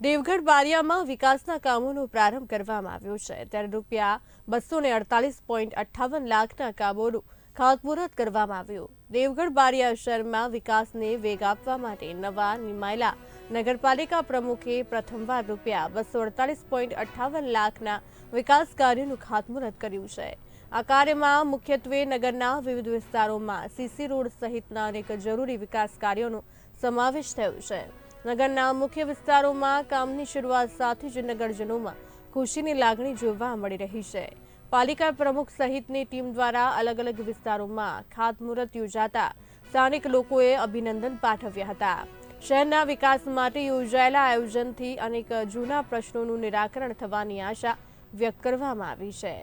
દેવગઢ બારિયામાં વિકાસના કામોનો પ્રારંભ કરવામાં આવ્યો છે. ત્યારે રૂપિયા બસો ને અડતાલીસ પોઈન્ટ અઠ્ઠાવન લાખના કામોનું ખાતમુહૂર્ત કરવામાં આવ્યું. દેવગઢ બારિયા શહેરમાં વિકાસને વેગ આપવા માટે નવા નિમાયેલા નગરપાલિકા પ્રમુખે પ્રથમવાર રૂપિયા બસો અડતાલીસ પોઈન્ટ અઠ્ઠાવન લાખના વિકાસ કાર્યનું ખાતમુહૂર્ત કર્યું છે. આ કાર્યમાં મુખ્યત્વે નગરના વિવિધ વિસ્તારોમાં સીસી રોડ સહિતના અનેક જરૂરી વિકાસ કાર્યોનો સમાવેશ થયો છે. નગરના મુખ્ય વિસ્તારોમાં કામની શરૂઆત સાથે જ નગરજનોમાં ખુશીની લાગણી જોવા મળી રહી છે. પાલિકા પ્રમુખ સહિતની ટીમ દ્વારા અલગ અલગ વિસ્તારોમાં ખાતમુહૂર્ત યોજાતા સ્થાનિક લોકોએ અભિનંદન પાઠવ્યા હતા. શહેરના વિકાસ માટે યોજાયેલા આયોજનથી અનેક જૂના પ્રશ્નોનું નિરાકરણ થવાની આશા વ્યક્ત કરવામાં આવી છે.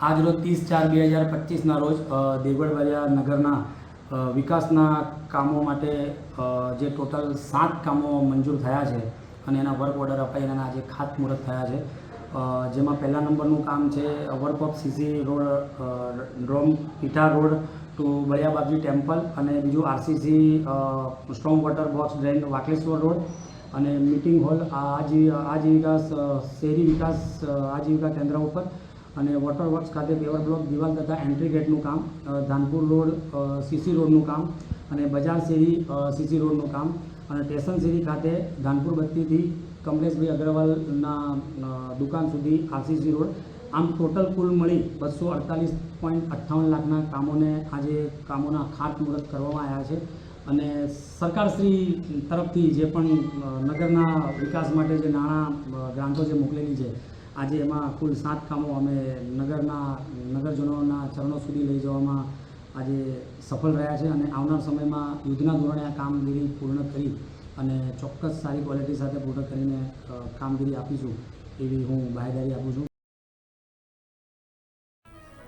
આજ રોજ ત્રીસ ચાર બે હજાર પચીસના રોજ દેવગઢ બજાર નગરના વિકાસના કામો માટે જે ટોટલ સાત કામો મંજૂર થયા છે અને એના વર્ક ઓર્ડર અપાઈને એના આજે ખાતમુહૂર્ત થયા છે. જેમાં પહેલા નંબરનું કામ છે work of CC road from Pitha road to Baliya Bapji temple અને બીજું RCC strong water box drain Vakaleshwar road. અને મિટિંગ હોલ આ આજી- આજીવિકા શહેરી વિકાસ આજીવિકા કેન્દ્ર ઉપર અને વોટર વર્ક્સ ખાતે પેવર બ્લોક દિવાલ તથા એન્ટ્રી ગેટનું કામ ધાનપુર રોડ સીસી રોડનું કામ અને બજાર શેરી સીસી રોડનું કામ અને સ્ટેશન શેરી ખાતે ધાનપુર બત્તીથી કમલેશભાઈ અગ્રવાલના દુકાન સુધી આરસીસી રોડ. આમ ટોટલ કુલ મળી બસો અડતાલીસ પોઈન્ટ અઠ્ઠાવન લાખના કામોને આજે કામોના ખાતમુહૂર્ત કરવામાં આવ્યા છે. અને સરકારશ્રી તરફથી જે પણ નગરના વિકાસ માટે જે નાણાં ગ્રાન્ટો જે મોકલેલી છે આજે એમાં કુલ સાત કામો અમે નગરના, નગરજનોના ચરણો સુધી લઈ જવામાં આજે સફળ રહ્યા છે અને આવનાર સમયમાં યુદ્ધના ધોરણે આ કામગીરી પૂર્ણ કરી અને ચોક્કસ સારી ક્વોલિટી સાથે પૂર્ણ કરીને કામગીરી આપીશું એવી હું બાહેદારી આપું છું.